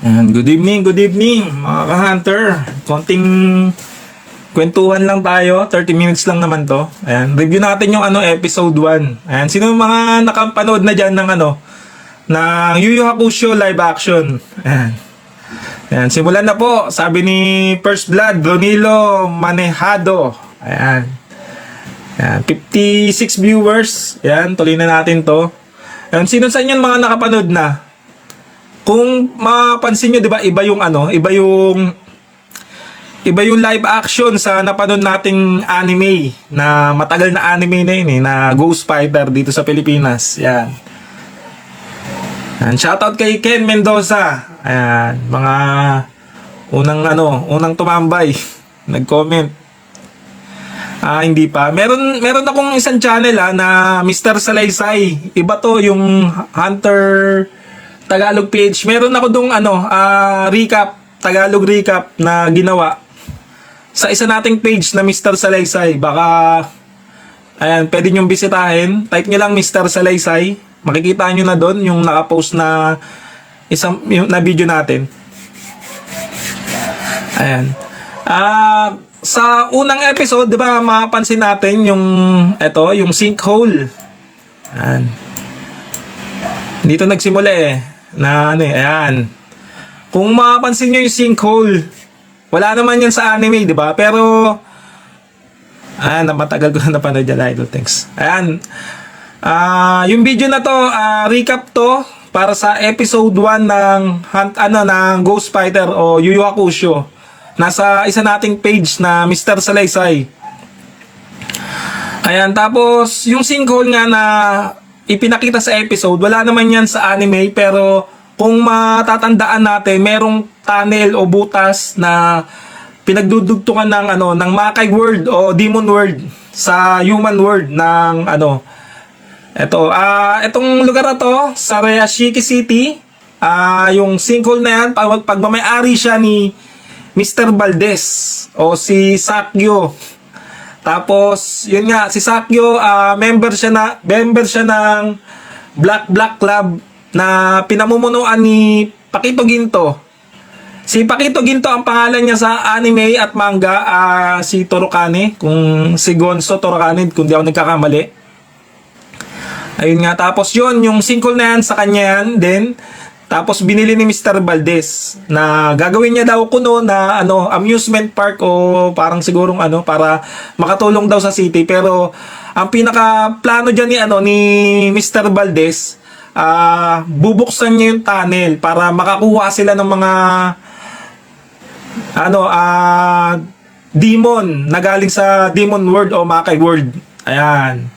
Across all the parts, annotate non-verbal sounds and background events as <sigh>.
Ayan, good evening, good evening mga ka-hunter. Konting kwentuhan lang tayo, 30 minutes lang naman to. Ayan, review natin yung ano episode 1. Ayan, sino yung mga nakapanood na diyan ng ano ng Yu Yu Hakusho live action. Ayan. Ayan, simulan na po. Sabi ni First Blood, Ronilo Manejado. Ayan. Ayan, 56 viewers. Ayan, tuloy na natin to. Ayan, sino sa inyo mga nakapanood na? Kung mapansin nyo, di ba, iba yung ano, iba yung iba yung live action sa napanood nating anime na matagal na anime na yun eh, na Ghost Fighter dito sa Pilipinas. Yan. Yan. Shoutout kay Ken Mendoza. Ayan, mga unang ano, unang tumambay. <laughs> Nag-comment. Ah, hindi pa. Meron meron akong isang channel ah, na Mr. Salaysay. Iba to yung Hunter Tagalog page. Meron ako dong ano, ah, recap, Tagalog recap na ginawa sa isa nating page na Mr. Salaysay. Baka ayan, pwede nyo bisitahin. Type nyo lang Mr. Salaysay. Makikita nyo na doon yung nakapost na isang yung, na video natin. Ayan. Ah, sa unang episode, 'di ba, mapapansin natin yung ito, yung sinkhole. Ayan. Dito nagsimula eh na ano eh, ayan. Kung mapapansin niyo yung sinkhole, wala naman yan sa anime, 'di ba? Pero ayan, matagal ko na napanood yan, idol. Thanks. Ayan. Ah, yung video na to, ah, recap to para sa episode 1 ng hunt, ano ng Ghost Fighter o Yu Yu Hakusho. Nasa isa nating page na Mr. Salaysay. Ayan, tapos yung sinkhole nga na ipinakita sa episode, wala naman yan sa anime pero kung matatandaan natin, merong tunnel o butas na pinagdudugtungan ng ano ng Makai world o demon world sa human world ng ano ito ah itong lugar na to sa Rayashiki City ah yung sinkhole na yan pag pagmamayari siya ni Mr. Valdez o si Sakyo tapos yun nga si Sakyo ah, member siya na member siya ng Black Black Club na pinamumunuan ni Pakito Ginto Si Pakito Ginto ang pangalan niya sa anime at manga ah, si Torokane kung si Gonzo Torokane kung di ako nagkakamali. Ayun nga tapos yun yung single na yan sa kanya yan then tapos binili ni Mr. Valdez na gagawin niya daw kuno na ano amusement park o parang sigurong ano para makatulong daw sa city pero ang pinaka plano diyan ni ano ni Mr. Valdez ah bubuksan niya yung tunnel para makakuha sila ng mga ano, ah, demon na galing sa demon world o Makai world. Ayan.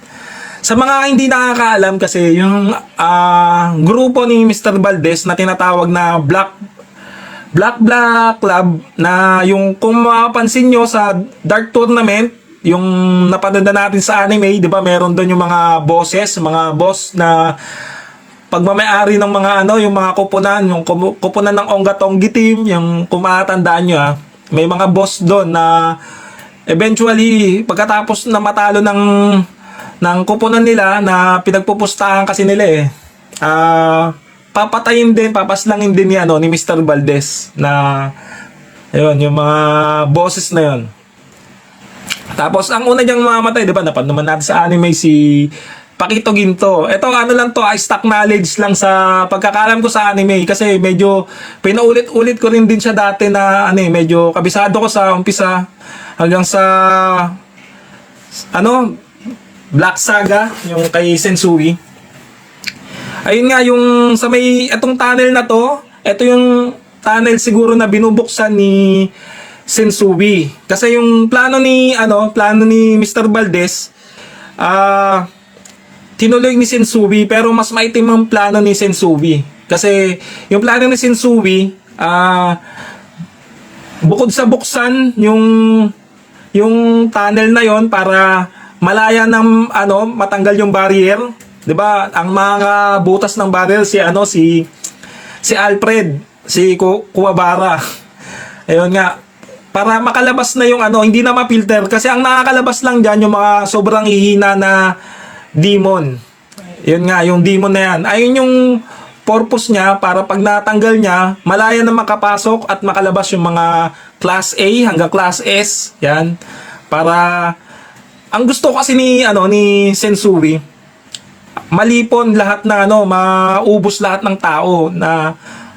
Sa mga hindi nakakaalam kasi yung ah, grupo ni Mr. Valdez na tinatawag na Black Black Black Club na yung kung mapapansin nyo sa Dark Tournament yung napanood na natin sa anime, 'di ba? Meron doon yung mga bosses, mga boss na pagmamayari ng mga ano, yung mga kupunan, yung kupunan ng Ongatonggi team, yung kung matatandaan nyo ah, may mga boss doon na eventually pagkatapos na matalo ng ng kupunan nila na pinagpupustahan kasi nila eh. Ah, papatayin din, papaslangin din ni ano ni Mr. Valdez na ayun, yung mga bosses na yon. Tapos ang una niyang mamatay, 'di ba? Napanood naman natin sa anime si Pakito Ginto. Ito ano lang to, ay stock knowledge lang sa pagkakalam ko sa anime kasi medyo pinaulit-ulit ko rin din siya dati na ano eh, medyo kabisado ko sa umpisa hanggang sa ano Black Saga, yung kay Sensui. Ayun nga yung sa may etong tunnel na to, ito yung tunnel siguro na binubuksan ni Sensui. Kasi yung plano ni ano, plano ni Mr. Valdez ah tinuloy ni Sensui pero mas maitim ang plano ni Sensui. Kasi yung plano ni Sensui ah bukod sa buksan yung yung tunnel na yon para malaya ng ano matanggal yung barrier. 'di ba? Ang mga butas ng barrier si ano si si Alfred si Ku- Kuwabara. <laughs> Ayun nga. Para makalabas na yung ano hindi na ma-filter. Kasi ang nakakalabas lang diyan yung mga sobrang hihina na demon. Yun nga yung demon na yan. Ayun yung purpose niya para pag natanggal niya, malaya na makapasok at makalabas yung mga class A hanggang class S. Yan. Para ang gusto kasi ni ano ni Sensui malipon lahat na ano, maubos lahat ng tao na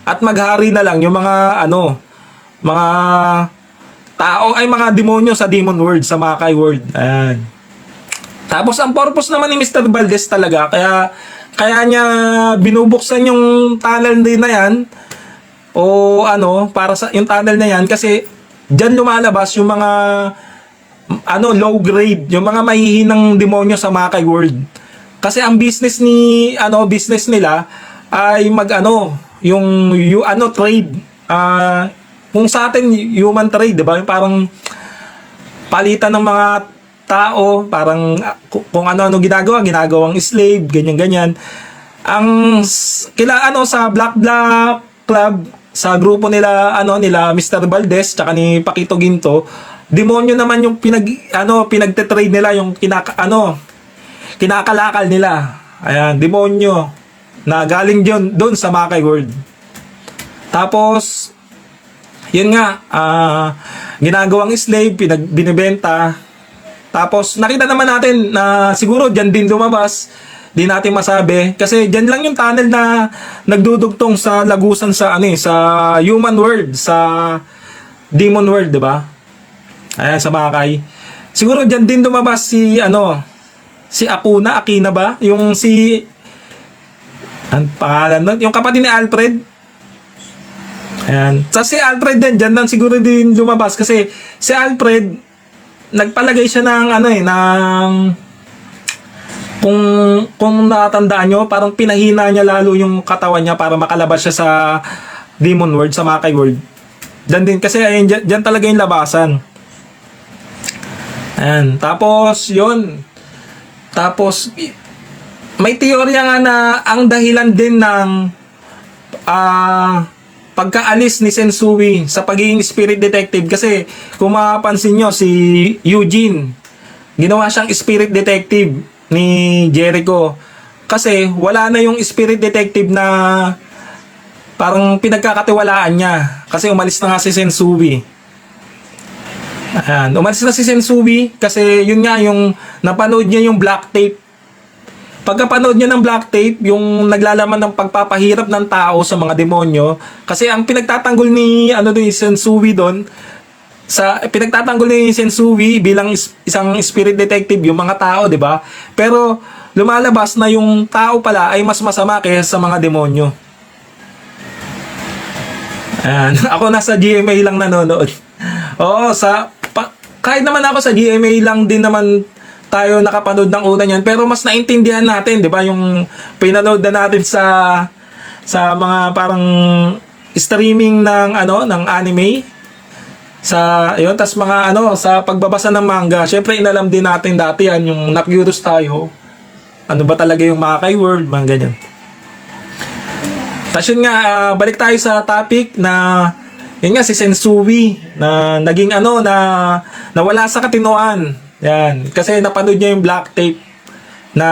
at maghari na lang yung mga ano, mga tao ay mga demonyo sa Demon World, sa Makai World. Ayan. Tapos ang purpose naman ni Mr. Valdez talaga, kaya kaya niya binubuksan yung tunnel din na yan o ano, para sa yung tunnel na yan kasi diyan lumalabas yung mga ano, low grade, yung mga mahihinang demonyo sa Makai World. Kasi ang business ni ano, business nila ay mag ano, yung yung ano trade ah kung sa atin human trade, 'di ba? Parang palitan ng mga tao, parang ah, ku- kung ano-ano ginagawa, ginagawang slave, ganyan-ganyan. Ang kila ano sa Black Black Club sa grupo nila ano nila Mr. Valdez tsaka ni Pakito Ginto, demonyo naman yung pinag ano pinagte-trade nila yung kinaka ano kinakalakal nila. Ayan, demonyo na galing diyon doon sa Makai World. Tapos yun nga, ah, ginagawang slave, pinag, binibenta. Tapos, nakita naman natin na siguro dyan din lumabas. Di natin masabi. Kasi dyan lang yung tunnel na nagdudugtong sa lagusan sa, ano eh, sa human world, sa demon world, di ba? Ayan, sa Makay. Siguro dyan din lumabas si, ano, si Akuna, Akina ba? Yung si, ang pangalan nun? Yung kapatid ni Alfred, Ayan. Sa si Alfred din, dyan lang siguro din lumabas kasi si Alfred, nagpalagay siya ng ano eh, ng kung kung nakatandaan nyo, parang pinahina niya lalo yung katawan niya para makalabas siya sa Demon World, sa Makai World. Diyan din, kasi ayun, dyan, dyan talaga yung labasan. Ayan. Tapos, yun. Tapos, may teorya nga na ang dahilan din ng ah pagkaalis ni Sensui sa pagiging spirit detective kasi kung mapapansin nyo si Eugene ginawa siyang spirit detective ni Jericho kasi wala na yung spirit detective na parang pinagkakatiwalaan niya kasi umalis na nga si Sensui Ayan, umalis na si Sensui kasi yun nga yung napanood niya yung black tape Pagkapanood niya ng black tape, yung naglalaman ng pagpapahirap ng tao sa mga demonyo, kasi ang pinagtatanggol ni ano ni Sensui doon, sa pinagtatanggol ni Sensui bilang is- isang spirit detective yung mga tao, 'di ba? Pero lumalabas na yung tao pala ay mas masama kaysa sa mga demonyo. Ayan. <laughs> Ako nasa GMA lang nanonood. Oo, sa kahit naman ako sa GMA lang din naman tayo nakapanood ng una niyan pero mas naintindihan natin 'di ba yung pinanood na natin sa sa mga parang streaming ng ano ng anime. Sa yun tas mga ano sa pagbabasa ng manga syempre inalam din natin dati yan yung na-curious tayo. Ano ba talaga yung Makai World mga ganyan. Tapos yun nga, ah, balik tayo sa topic na yun nga si Sensui na naging ano na nawala sa katinoan. Yan, kasi napanood niya yung black tape na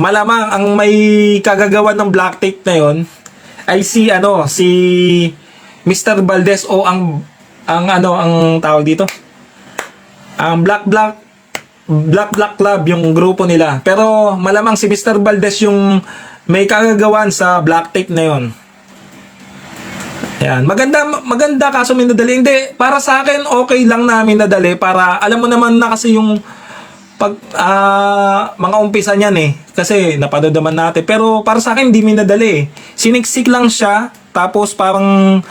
malamang ang may kagagawa ng black tape na yon ay si ano, si Mr. Valdez o ang ang ano ang tawag dito. Ang Black Black Black Black Club yung grupo nila. Pero malamang si Mr. Valdez yung may kagagawan sa black tape na yon. Yan, maganda maganda kaso minadali. Hindi, para sa akin okay lang namin nadali para alam mo naman na kasi yung pag ah, mga umpisa niyan eh kasi napanood naman natin pero para sa akin hindi minadali eh. Siniksik lang siya tapos parang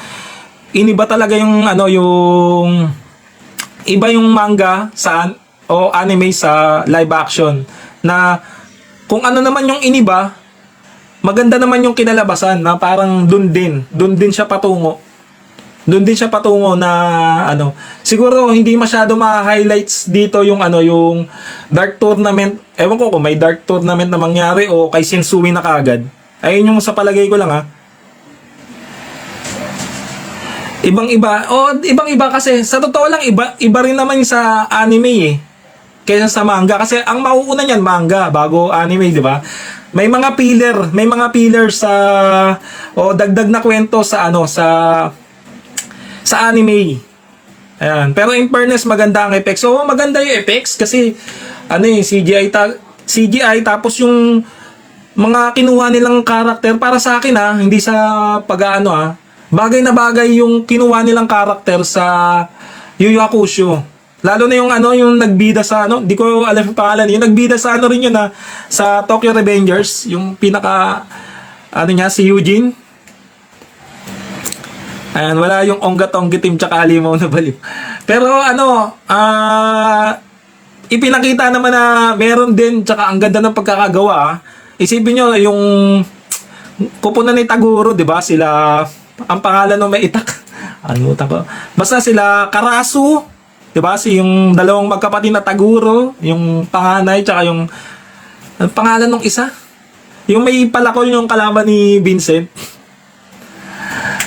iniba talaga yung ano yung iba yung manga sa o anime sa live action na kung ano naman yung iniba maganda naman yung kinalabasan na parang dun din dun din siya patungo. Dun din siya patungo na ano siguro hindi masyado ma-highlights dito yung ano yung dark tournament. Ewan ko kung may dark tournament na mangyari o kay Sensui na kagad ayun yung sa palagay ko lang ha. Ibang iba o ibang iba kasi. Sa totoo lang iba iba rin naman sa anime eh kaysa sa manga kasi ang mauuna niyan manga bago anime, di ba? May mga pillar, may mga pillar sa o dagdag na kwento sa ano sa sa anime. Ayan. Pero in fairness, maganda ang effects. So, maganda yung effects kasi ano eh, CGI, ta- CGI tapos yung mga kinuha nilang karakter para sa akin ha, hindi sa pag-ano ha, bagay na bagay yung kinuha nilang karakter sa Yu Yu Hakusho. Lalo na yung ano, yung nagbida sa ano, di ko alam yung pangalan, yung nagbida sa ano rin yun ha, sa Tokyo Revengers, yung pinaka, ano niya, si Eugene. Ayan, wala yung ongga-tonggi team tsaka alimaw na baliw. Pero ano, ah, ipinakita naman na meron din tsaka ang ganda ng pagkakagawa. ah. Isipin nyo yung kupunan ni Taguro, di ba? Sila, ang pangalan ng may itak. <laughs> Ano ko? Basta sila Karasu, di ba? Si yung dalawang magkapatid na Taguro, yung panganay tsaka yung ang pangalan ng isa. Yung may palakol yung kalaban ni Vincent.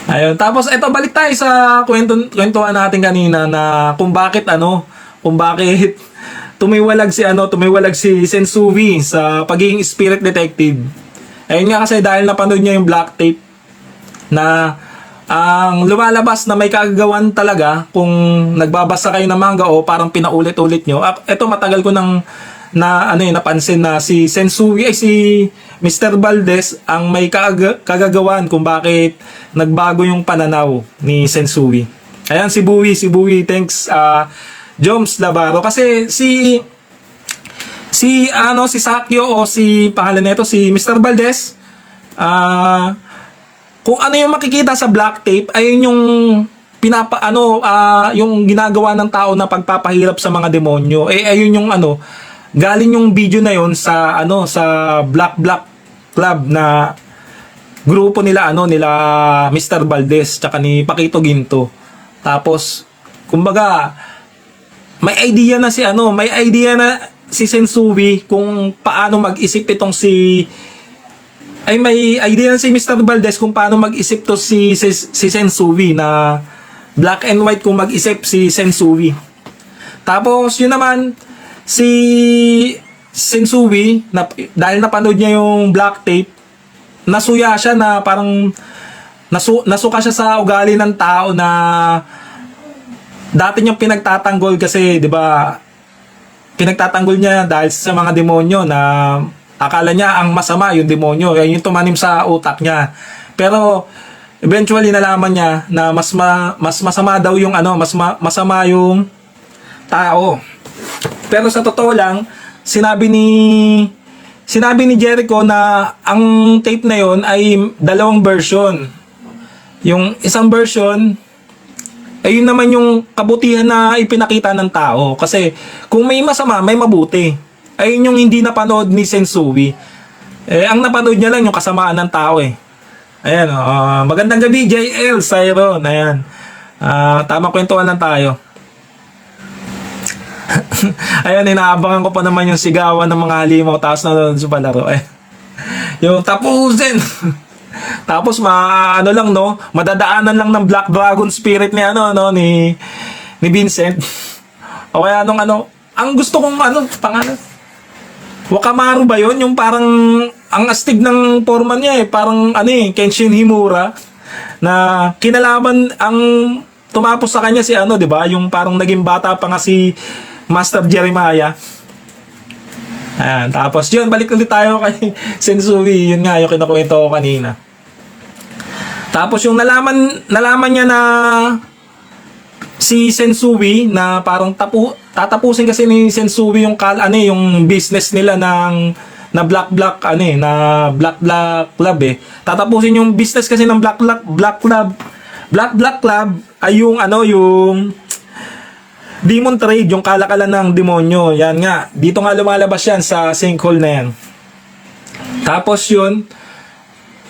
Ayun. Tapos eto balik tayo sa kwento kwentuhan natin kanina na kung bakit ano, kung bakit <laughs> tumiwalag si ano, tumiwalag si Sensuvi sa pagiging spirit detective. Ayun nga kasi dahil napanood niya yung black tape na ang lumalabas na may kagagawan talaga kung nagbabasa kayo ng manga o parang pinaulit-ulit nyo. Ito matagal ko nang na ano yun, napansin na si Sensui ay si Mr. Valdez ang may kaga- kagagawan kung bakit nagbago yung pananaw ni Sensui. Ayan si Bui, si Bui, thanks uh, Joms Labaro kasi si si ano si Sakyo o si pangalan nito si Mr. Valdez ah kung ano yung makikita sa black tape ayun yung pinapa ano ah, yung ginagawa ng tao na pagpapahirap sa mga demonyo eh ayun yung ano galing yung video na yon sa ano sa Black Black Club na grupo nila ano nila Mr. Valdez tsaka ni Paquito Ginto tapos kumbaga may idea na si ano may idea na si Sensui kung paano mag-isip itong si ay may idea si Mr. Valdez kung paano mag-isip to si, si, si Sensui na black and white kung mag-isip si Sensui. Tapos yun naman si Sensui na, dahil napanood niya yung black tape nasuya siya na parang nasu, nasuka siya sa ugali ng tao na dati niyang pinagtatanggol kasi 'di ba pinagtatanggol niya dahil sa mga demonyo na akala niya ang masama yung demonyo, yan yung tumanim sa utak niya. Pero eventually nalaman niya na mas ma, mas masama daw yung ano, mas ma, masama yung tao. Pero sa totoo lang, sinabi ni sinabi ni Jericho na ang tape na yon ay dalawang version. Yung isang version ayun naman yung kabutihan na ipinakita ng tao. Kasi kung may masama, may mabuti. Ayun yung hindi napanood ni Sensui. Eh, ang napanood niya lang yung kasamaan ng tao eh. Ayan, oh, magandang gabi, JL, Cyron. Ayan. Ah, tama kwentuhan lang tayo. <laughs> Ayan, inaabangan ko pa naman yung sigawan ng mga halimaw tapos nanonood sa palaro. Eh. <laughs> Yung tapusin. <laughs> Tapos ma ano lang no, madadaanan lang ng Black Dragon spirit ni ano no ni ni Vincent. o kaya nung ano, ang gusto kong ano pangalan Wakamaru ba yon Yung parang ang astig ng forma niya eh, parang ano eh, Kenshin Himura na kinalaban ang tumapos sa kanya si ano, 'di ba? Yung parang naging bata pa nga si Master Jeremiah. Ayan, tapos yun, balik ulit tayo kay <laughs> Sensui. Yun nga, yung kinukwento ko kanina. Tapos yung nalaman, nalaman niya na si Sensui na parang tapu, tatapusin kasi ni Sensui yung kal ano eh, yung business nila ng na Black Black ano eh, na Black Black Club eh. Tatapusin yung business kasi ng Black Black Black Club. Black Black Club ay yung ano yung Demon Trade, yung kalakalan ng demonyo. Yan nga. Dito nga lumalabas yan sa sinkhole na yan. Tapos yun,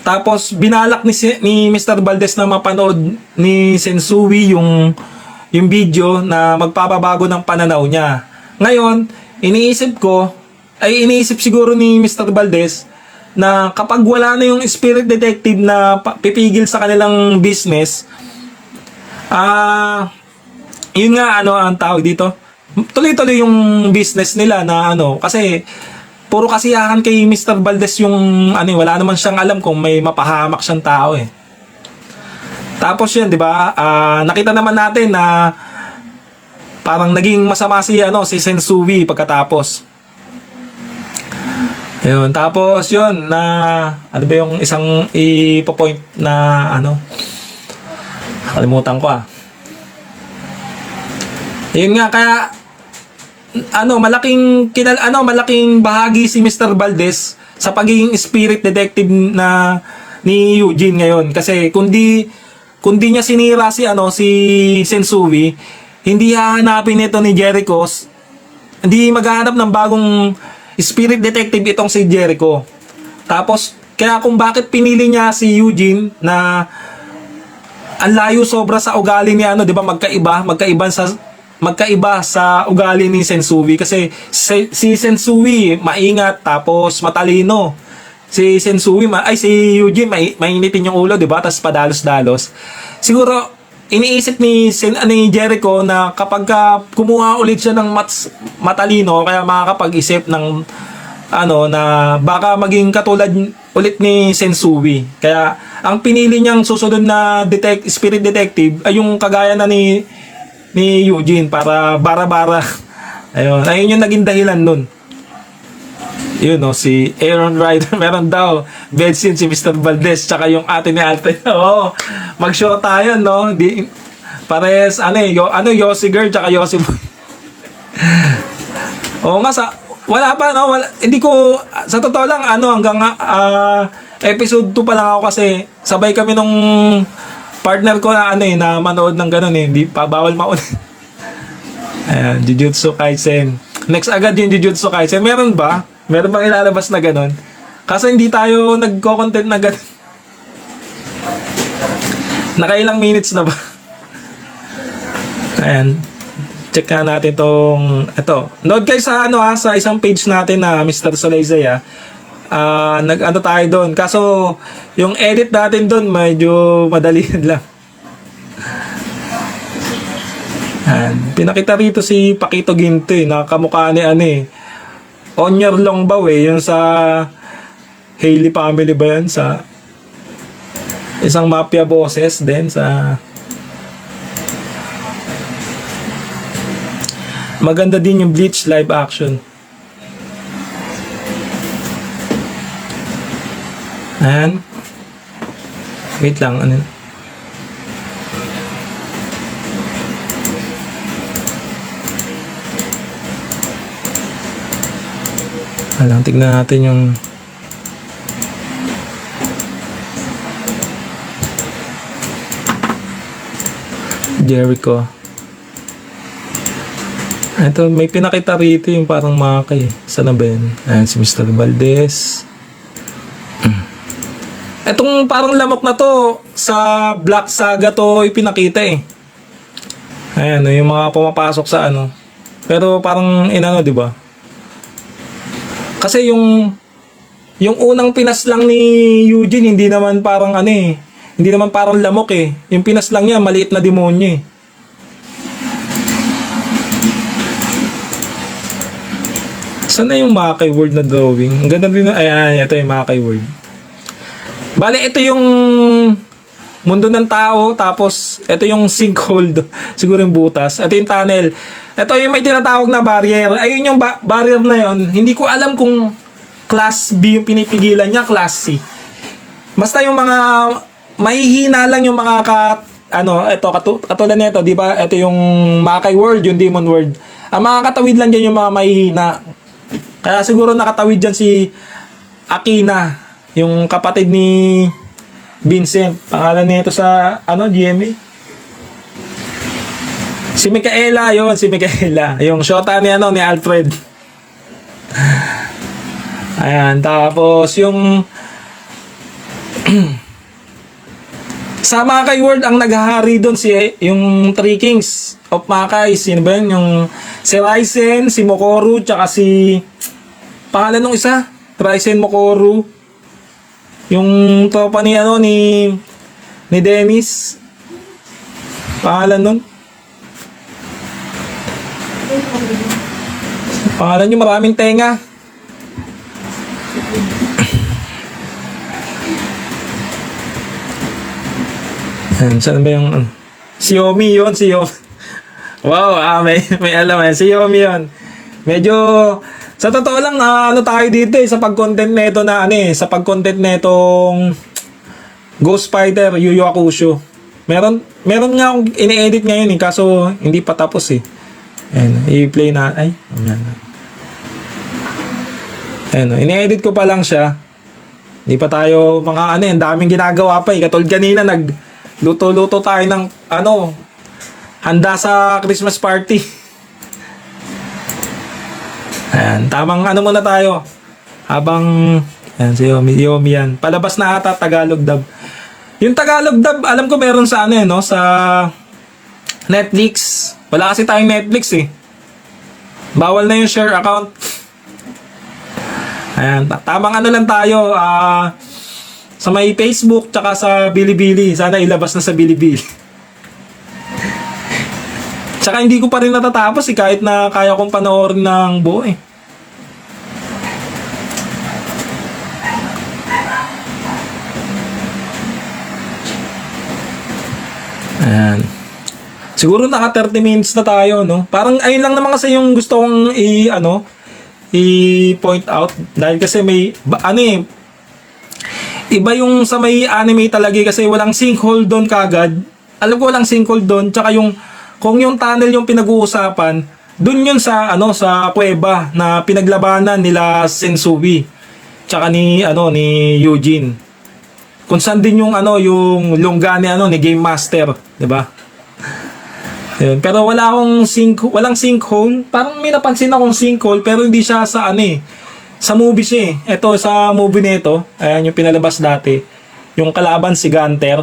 tapos binalak ni, ni Mr. Valdez na mapanood ni Sensui yung yung video na magpapabago ng pananaw niya. Ngayon, iniisip ko, ay iniisip siguro ni Mr. Valdez na kapag wala na yung spirit detective na pipigil sa kanilang business, ah, yun nga ano ang tawag dito tuloy-tuloy yung business nila na ano, kasi puro kasiyahan kay Mr. Valdez yung ano, eh, wala naman siyang alam kung may mapahamak siyang tao eh. Tapos yun, di ba? ah, nakita naman natin na parang naging masama si ano si Sensui pagkatapos. Ayun, tapos yun na ano ba yung isang ipo-point na ano kalimutan ko ah. Yun nga kaya ano malaking kinal ano malaking bahagi si Mr. Valdez sa pagiging spirit detective na ni Eugene ngayon kasi kundi kundi niya sinira si ano si Sensui hindi hahanapin nito ni Jericho hindi maghahanap ng bagong spirit detective itong si Jericho tapos kaya kung bakit pinili niya si Eugene na ang layo sobra sa ugali ni ano, 'di ba? Magkaiba, magkaiba sa magkaiba sa ugali ni Sensui kasi si, si Sensui maingat tapos matalino. Si Sensui ma, ay si Eugene mai, mainitin yung ulo, 'di ba? Tapos padalos-dalos. Siguro iniisip ni Sen, ni Jericho na kapag ka kumuha ulit siya ng mats, matalino kaya makakapag-isip ng ano na baka maging katulad ulit ni Sensui. Kaya ang pinili niyang susunod na detect spirit detective ay yung kagaya na ni ni Eugene para bara-bara. Ayun, ayun yung naging dahilan nun. Yun no, si Aaron Ryder <laughs> meron daw bedsin si Mr. Valdez tsaka yung ate ni ate. <laughs> Oo, mag-show tayo no. Di, pares ano eh, ano Yossi girl tsaka Yossi boy. <laughs> Oo nga sa wala pa no, wala, hindi ko sa totoo lang ano hanggang ah, episode 2 pa lang ako kasi sabay kami nung partner ko na ano eh na manood ng ganun eh, hindi pa bawal maulit. Ayan, Jujutsu Kaisen. Next agad yung Jujutsu Kaisen. Meron ba? Meron bang ilalabas na ganun? Kasi hindi tayo nagko-content na ganun. Nakailang minutes na ba? <laughs> Ayan. Check nga natin tong ito. Note kayo sa ano ha, sa isang page natin na Mr. Soleizay ha. Ah, nag-ano tayo doon. Kaso yung edit natin doon medyo madali <laughs> lang. Ayan. Pinakita rito si Pakito Ginto eh, nakakamukha ni ano eh. Onyer Longbaw eh, yung sa Haley family ba yan? Sa isang mafia bosses din sa Maganda din yung Bleach live action. Ayan. Wait lang, ano? Alang, tignan natin yung Jericho. Ito, may pinakita rito yung parang makay. Sana ba yun? Ayan, si Mr. Valdez. Etong parang lamok na to, sa Black Saga to ipinakita eh. Ayan, yung mga pumapasok sa ano. Pero parang inano, di ba? Kasi yung yung unang pinas lang ni Eugene, hindi naman parang ano eh. Hindi naman parang lamok eh. Yung pinas lang niya, maliit na demonyo eh. Saan na yung Makay Word na drawing? Ang ganda din. Ayan, ito yung Makay Word. Bale, ito yung mundo ng tao. Tapos, ito yung sinkhole. <laughs> Siguro yung butas. Ito yung tunnel. Ito yung may tinatawag na barrier. Ayun yung ba- barrier na yun. Hindi ko alam kung class B yung pinipigilan niya, class C. Basta yung mga mahihina lang yung mga ka, ano, ito, katu, katulad nito, di ba? Ito yung Makay World, yung Demon World. Ang mga katawid lang dyan yung mga mahihina. Kaya siguro nakatawid dyan si Akina, yung kapatid ni Vincent. Pangalan nito sa, ano, GMA? Si Micaela, yon si Micaela. Yung shota ni, ano, ni Alfred. Ayan, tapos yung <clears throat> sa Makay World ang naghahari doon si yung Three Kings of Makay. Sino ba yun? Yung si Ryzen, si Mokoru, tsaka si pangalan nung isa? Ryzen Mokoru. Yung tropa ni ano ni ni Dennis. Pangalan nun? Pangalan nyo maraming tenga. Yan, saan ba yung... ano? Xiaomi yun, Xiaomi. Wow, ah, may, may alam eh. Xiaomi yun. Medyo... Sa totoo lang, na ano tayo dito eh, sa pag-content neto na ano eh, sa pag-content netong Ghost Fighter Yu Yu Hakusho. Meron, meron nga akong ini-edit ngayon eh, kaso hindi pa tapos eh. Ayan, i-play na, ay, ayan. Ayan, ini-edit ko pa lang siya. Hindi pa tayo, mga ano ang daming ginagawa pa eh. Katulad kanina, nag, luto-luto tayo ng, ano, handa sa Christmas party. <laughs> Ayan, tamang ano muna tayo. Habang, ayan, si Yomi, Yomi yan. Palabas na ata Tagalog dub. Yung Tagalog dub, alam ko meron sa ano eh, no? Sa Netflix. Wala kasi tayong Netflix eh. Bawal na yung share account. Ayan, ta- tamang ano lang tayo, ah, sa may Facebook, tsaka sa Bilibili. Sana ilabas na sa Bilibili. <laughs> Tsaka hindi ko pa rin natatapos eh, kahit na kaya kong panoorin ng buo eh. Ayan. Siguro naka 30 minutes na tayo, no? Parang ayun lang naman kasi yung gusto kong i ano i-point out dahil kasi may ba, ano eh iba yung sa may anime talaga eh, kasi walang sinkhole doon kagad. Alam ko walang sinkhole doon tsaka yung kung yung tunnel yung pinag-uusapan, doon yun sa ano sa kuweba na pinaglabanan nila Sensui tsaka ni ano ni Eugene. Kung saan din yung ano yung lungga ni ano ni Game Master, 'di ba? Ayun. Pero wala akong sink, walang sinkhole. Parang may napansin akong sinkhole pero hindi siya sa ano eh. Sa movie siya eh. Ito sa movie nito, ayan yung pinalabas dati. Yung kalaban si Gunter.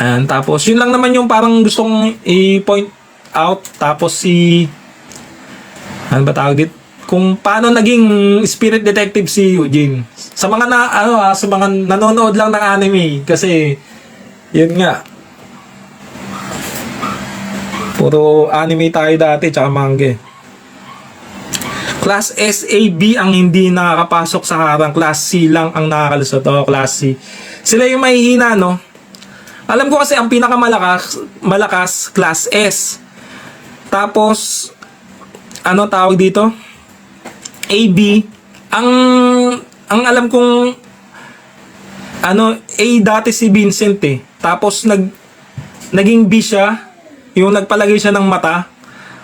Ayan, tapos yun lang naman yung parang gustong i-point out. Tapos si ano ba tawag dito? Kung paano naging spirit detective si Eugene. Sa mga na ano ah, sa mga nanonood lang ng anime kasi yun nga Puro anime tayo dati, tsaka manga. eh. Class SAB ang hindi nakakapasok sa harang. Class C lang ang nakakalusot. O, Class C. Sila yung mahihina, no? Alam ko kasi ang pinakamalakas, malakas, Class S. Tapos, ano tawag dito? AB. Ang, ang alam kong, ano, A dati si Vincent eh. Tapos, nag, naging B siya yung nagpalagay siya ng mata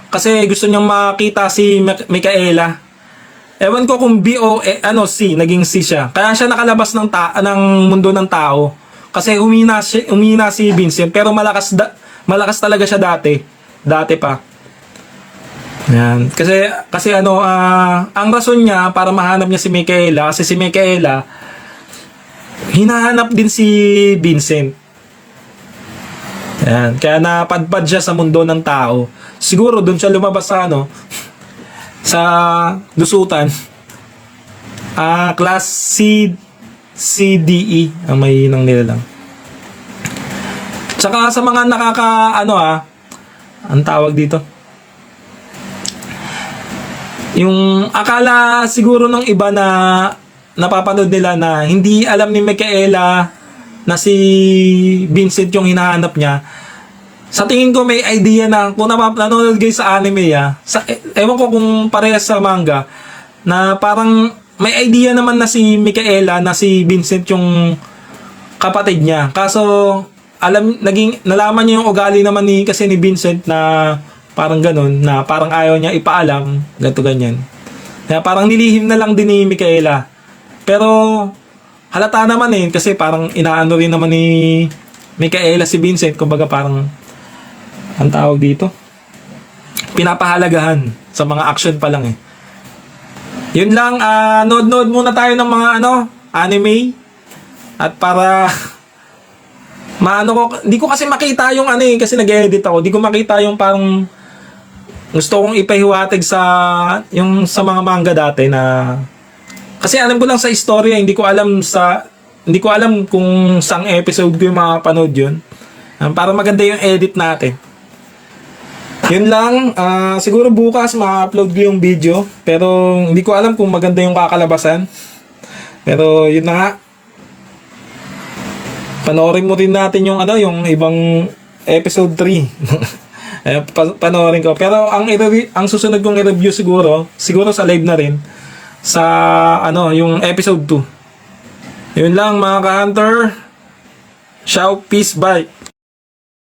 kasi gusto niyang makita si Mi- Micaela. Ewan ko kung B o eh, ano C, naging C siya. Kaya siya nakalabas ng ta ng mundo ng tao. Kasi umina si umina si Vincent pero malakas da- malakas talaga siya dati. Dati pa. Yan. Kasi kasi ano ah, ang rason niya para mahanap niya si Micaela kasi si Micaela hinahanap din si Vincent. Yan. Kaya napadpad siya sa mundo ng tao. Siguro doon siya lumabas sa ano, sa lusutan. Ah, class C, CDE ang may nang nila lang. Tsaka sa mga nakaka, ano ah, ang tawag dito. Yung akala siguro ng iba na napapanood nila na hindi alam ni Micaela na si Vincent yung hinahanap niya, sa tingin ko may idea na kung nanonood kayo sa anime ah, sa, e- ewan ko kung parehas sa manga, na parang may idea naman na si Micaela na si Vincent yung kapatid niya. Kaso alam naging nalaman niya yung ugali naman ni kasi ni Vincent na parang ganun na parang ayaw niya ipaalam ganto ganyan. Kaya parang nilihim na lang din ni Micaela. Pero halata naman eh kasi parang inaano rin naman ni Micaela si Vincent kumbaga parang ang tawag dito? Pinapahalagahan sa mga action pa lang eh. Yun lang ah nood-nood muna tayo ng mga ano anime. At para <laughs> maano ko hindi ko kasi makita yung ano eh kasi nag-edit ako. Hindi ko makita yung parang gusto kong ipahiwatig sa yung sa mga manga dati na kasi alam ko lang sa istorya, hindi ko alam sa hindi ko alam kung saang episode ko yung makapanood yun. Um, para maganda yung edit natin. Yun lang, ah, siguro bukas ma-upload ko yung video, pero hindi ko alam kung maganda yung kakalabasan. Pero yun na nga. Panoorin mo rin natin yung ano, yung ibang episode 3. Ayan, <laughs> pa- panoorin ko. Pero ang ang susunod kong i-review siguro, siguro sa live na rin sa ano, yung episode 2. Yun lang mga ka-hunter. Shout, peace, bye.